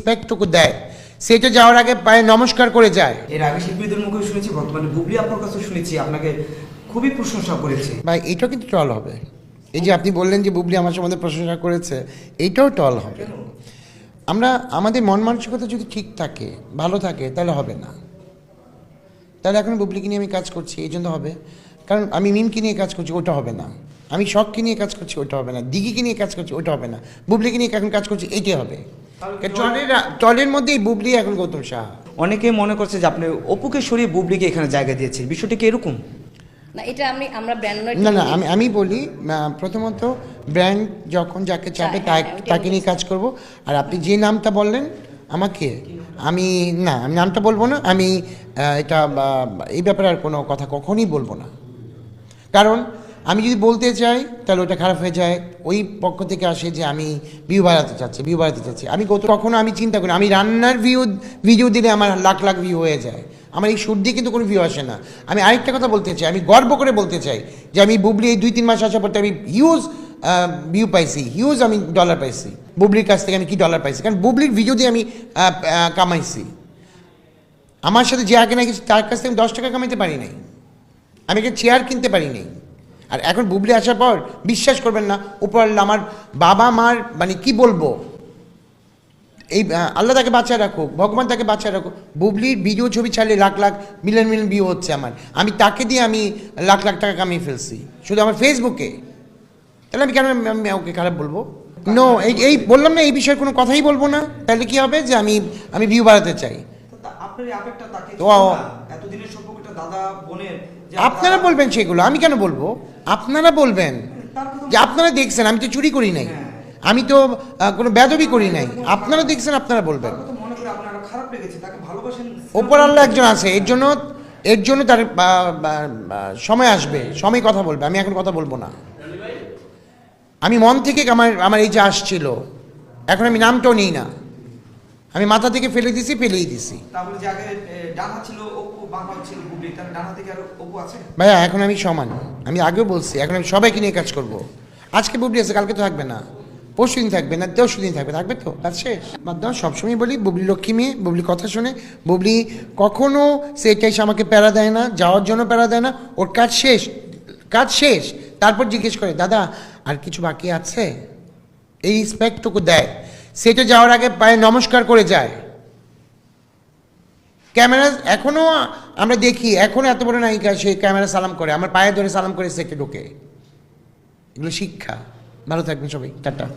রেসপেক্টটুকু দেয়। সেটা যাওয়ার আগে পায়ে নমস্কার করে যায়। এর আগে শিল্পীদের মুখে শুনেছি বর্তমানে বুবলি আপনার কাছে শুনেছি আপনাকে খুবই প্রশংসা করেছে। ভাই এটাও কিন্তু টল হবে। এই যে আপনি বললেন যে বুবলি আমার সম্বন্ধে প্রশংসা করেছে এইটাও টল হবে। আমরা আমাদের মন মানসিকতা যদি ঠিক থাকে ভালো থাকে তাহলে হবে না। তাহলে এখন বুবলিকে নিয়ে আমি কাজ করছি এই জন্য হবে। কারণ আমি মিমকে নিয়ে কাজ করছি ওটা হবে না। আমি শখকে নিয়ে কাজ করছি ওটা হবে না। দিঘিকে নিয়ে কাজ করছি ওটা হবে না। বুবলিকে নিয়ে এখন কাজ করছি এইটাই হবে। টলের টলের মধ্যেই বুবলি এখন গৌতম সাহা অনেকে মনে করছে যে আপনি অপুকে সরিয়ে বুবলিকে এখানে জায়গা দিয়েছেন। বিষয়টি কি এরকম? না এটা আমি আমরা ব্র্যান্ড না না আমি আমি বলি প্রথমত ব্র্যান্ড যখন যাকে চাপে হ্যাঁ, তাই হ্যাঁ, ওইটাই তাকে নিয়ে কাজ করব। আর আপনি যে নামটা বললেন আমাকে আমি না আমি নামটা বলব না আমি এটা এই ব্যাপারে আর কোনো কথা কখনই বলব না। কারণ আমি যদি বলতে চাই, তাহলে ওটা খারাপ হয়ে যায়। ওই পক্ষ থেকে আসে যে আমি ভিউ বাড়াতে চাচ্ছি ভিউ বাড়াতে চাচ্ছি। আমি কত কখনো আমি চিন্তা করি আমি রান্নার ভিউ ভিডিও দিলে আমার লাখ লাখ ভিউ হয়ে যায়। আমার এই সুর দিয়ে কিন্তু কোনো ভিউ আসে না। আমি আরেকটা কথা বলতে চাই, আমি গর্ব করে বলতে চাই যে আমি বুবলি এই দুই তিন মাস আসার পর আমি হিউজ ভিউ পাইছি। হিউজ আমি ডলার পাইছি। বুবলির কাছ থেকে আমি কি ডলার পাইছি? কারণ বুবলির ভিডিও দিয়ে আমি কামাইছি। আমার সাথে যে আগে নাকি তার কাছ থেকে আমি দশ টাকা কামাইতে পারি নাই। আমি একটা চেয়ার কিনতে পারি নাই। আর এখন বুবলি আসার পর বিশ্বাস করবেন না উপর আমার বাবা মার মানে কি বলব? এই আল্লাহ তাকে বাঁচায় রাখুক ভগবান তাকে বাঁচায় রাখুক। বুবলির ভিডিও ছবি ছাড়লে lakh lakh million million view হচ্ছে আমার। আমি তাকে দিয়ে আমি লাখ লাখ টাকা কামিয়ে ফেলছি। শুধু আমার ফেসবুকে তাহলে আমি কেন আমি- ওকে খারাপ বলব? নো এই এই বললাম না এই বিষয়ে কোনো কথাই বলব না। তাহলে কি হবে যে আমি আমি ভিউ বাড়াতে চাই? আপনার তাকে এতদিনের দাদা বোনের আপনারা বলবেন সেগুলো আমি কেন বলব? আপনারা বলবেন যে আপনারা দেখছেন আমি তো চুরি করি নাই। আমি তো কোনো বেদবি করি নাই। আপনারা দেখছেন আপনারা বলবেন। ওপর আল্লাহ একজন আছে এর জন্য এর জন্য তার সময় আসবে সময় কথা বলবে আমি এখন কথা বলব না। আমি মন থেকে আমার আমার এই যে আসছিল এখন আমি নামটাও নিই না। আমি মাথা থেকে ফেলে দিছি ফেলেই দিছি। ভাইয়া এখন আমি সমান। আমি আগেও বলছি এখন আমি সবাইকে নিয়ে কাজ করব। আজকে বুবলি আছে কালকে তো থাকবে না। পরশু দিন থাকবে না তেরোশো দিন থাকবে থাকবে তো কাজ শেষ। দাও সবসময় বলি বুবলি লক্ষ্মী মেয়ে বুবলি কথা শুনে। বুবলি কখনো সেটা এসে আমাকে প্যারা দেয় না যাওয়ার জন্য প্যারা দেয় না ওর কাজ শেষ কাজ শেষ। তারপর জিজ্ঞেস করে দাদা আর কিছু বাকি আছে? এই রেসপেক্টটুকু দেয়। সেটা যাওয়ার আগে পায়ে নমস্কার করে যায়। ক্যামেরা এখনও আমরা দেখি এখনও এত বড় নায়িকা সে ক্যামেরা সালাম করে, আমার পায়ে ধরে সালাম করে সেটে ঢোকে। এগুলো শিক্ষা। ভালো থাকবেন সবাই, টাটা।